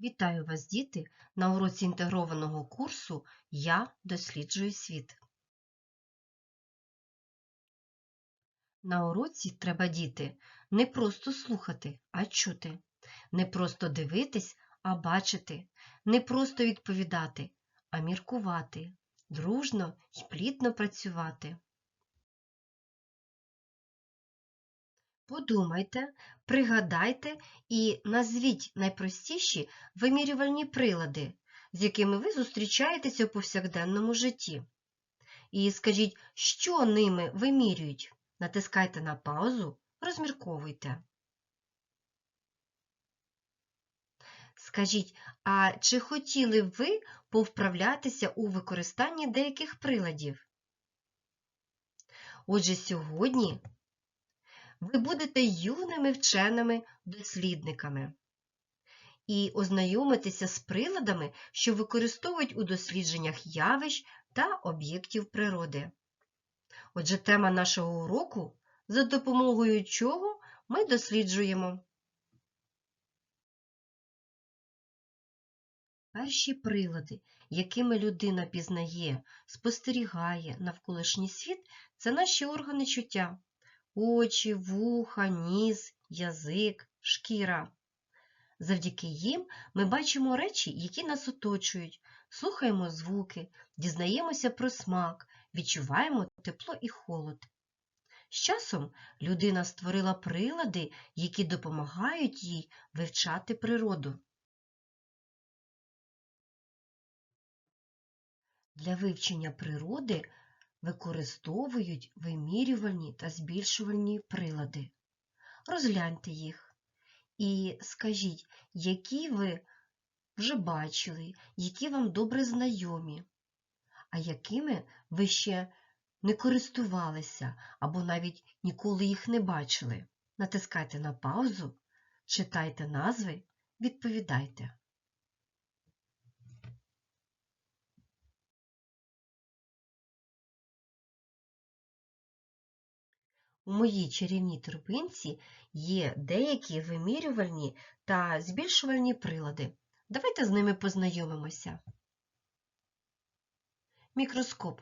Вітаю вас, діти, на уроці інтегрованого курсу Я досліджую світ. На уроці треба діти не просто слухати, а чути, не просто дивитись, а бачити, не просто відповідати, а міркувати, дружно і плідно працювати. Подумайте, пригадайте і назвіть найпростіші вимірювальні прилади, з якими ви зустрічаєтеся у повсякденному житті. І скажіть, що ними вимірюють. Натискайте на паузу, розмірковуйте. Скажіть, а чи хотіли б ви повправлятися у використанні деяких приладів? Отже, сьогодні ви будете юними вченими-дослідниками і ознайомитеся з приладами, що використовують у дослідженнях явищ та об'єктів природи. Отже, тема нашого уроку за допомогою чого ми досліджуємо. Перші прилади, якими людина пізнає, спостерігає навколишній світ, це наші органи чуття очі, вуха, ніс, язик, шкіра. Завдяки їм ми бачимо речі, які нас оточують, слухаємо звуки, дізнаємося про смак, відчуваємо тепло і холод. З часом людина створила прилади, які допомагають їй вивчати природу. Для вивчення природи використовують вимірювальні та збільшувальні прилади. Розгляньте їх і скажіть, які ви вже бачили, які вам добре знайомі, а якими ви ще не користувалися або навіть ніколи їх не бачили. Натискайте на паузу, читайте назви, відповідайте. У моїй чарівній торбинці є деякі вимірювальні та збільшувальні прилади. Давайте з ними познайомимося. Мікроскоп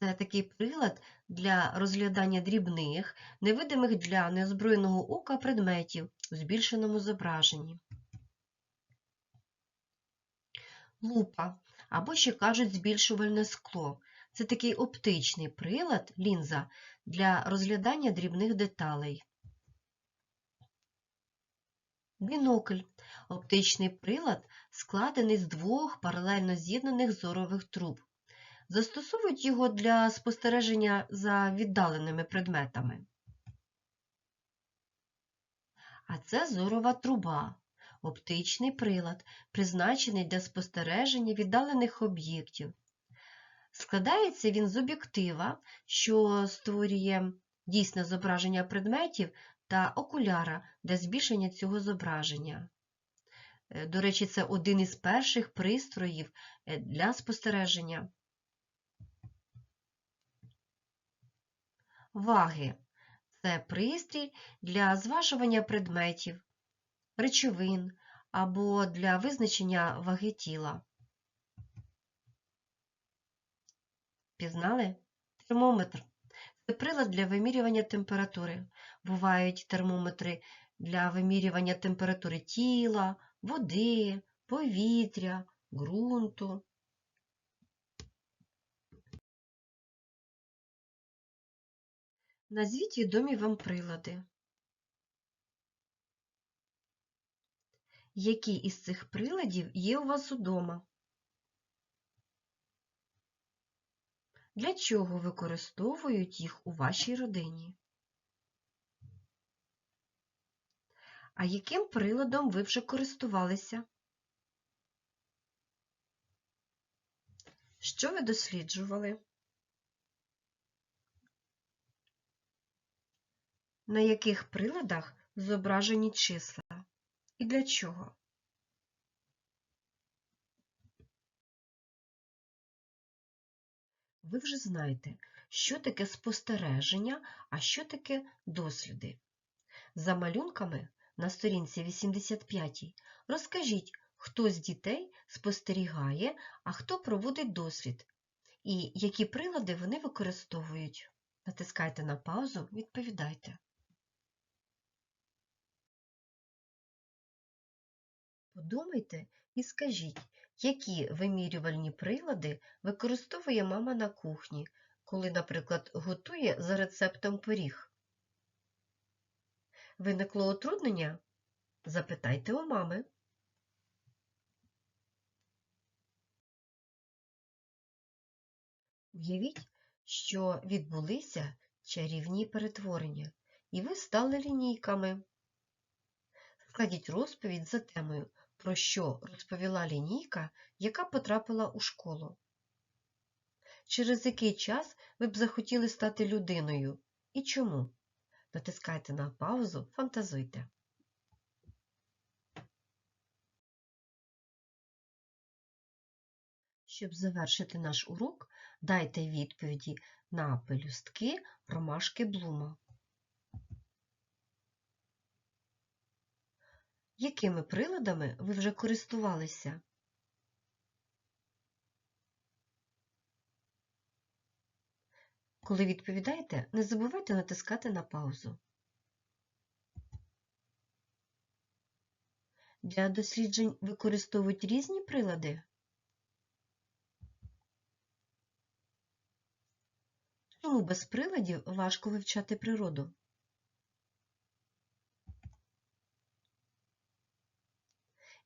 це такий прилад для розглядання дрібних, невидимих для неозброєного ока предметів у збільшеному зображенні. Лупа або ще кажуть збільшувальне скло. Це такий оптичний прилад, лінза для розглядання дрібних деталей. Бінокль оптичний прилад, складений з двох паралельно з'єднаних зорових труб. Застосовують його для спостереження за віддаленими предметами. А це зорова труба, оптичний прилад, призначений для спостереження віддалених об'єктів. Складається він з об'єктива, що створює дійсне зображення предметів, та окуляра для збільшення цього зображення. Е, До речі, це один із перших пристроїв е, для спостереження. Ваги це пристрій для зважування предметів, речовин або для визначення ваги тіла. Пізнали? Термометр це прилад для вимірювання температури. Бувають термометри для вимірювання температури тіла, води, повітря, ґрунту. Назвіть відомі вам прилади. Які із цих приладів є у вас удома? Для чого використовують їх у вашій родині? А яким приладом ви вже користувалися? Що ви досліджували? На яких приладах зображені числа? І для чого? Ви вже знаєте, що таке спостереження, а що таке досліди. За малюнками на сторінці 85 розкажіть, хто з дітей спостерігає, а хто проводить дослід, і які прилади вони використовують. Натискайте на паузу, відповідайте. Подумайте і скажіть, які вимірювальні прилади використовує мама на кухні, коли, наприклад, готує за рецептом пиріг. Виникло утруднення? Запитайте у мами. Уявіть, що відбулися чарівні перетворення, і ви стали лінійками. Складіть розповідь за темою, про що розповіла лінійка, яка потрапила у школу. Через який час ви б захотіли стати людиною і чому? Натискайте на паузу, фантазуйте. Щоб завершити наш урок, дайте відповіді на пелюстки ромашки Блума. Якими приладами ви вже користувалися? Коли відповідаєте, не забувайте натискати на паузу. Для досліджень використовують різні прилади? Чому без приладів важко вивчати природу?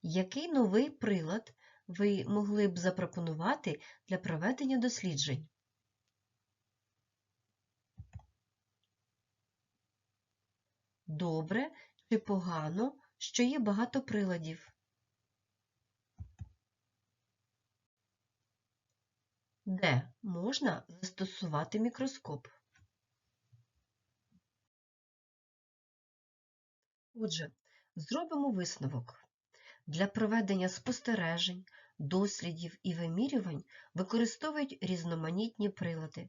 Який новий прилад ви могли б запропонувати для проведення досліджень? Добре чи погано, що є багато приладів? Де можна застосувати мікроскоп? Отже, зробимо висновок. Для проведення спостережень, дослідів і вимірювань використовують різноманітні прилади.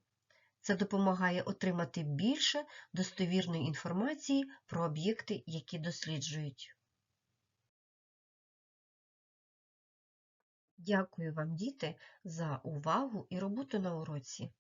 Це допомагає отримати більше достовірної інформації про об'єкти, які досліджують. Дякую вам, діти, за увагу і роботу на уроці.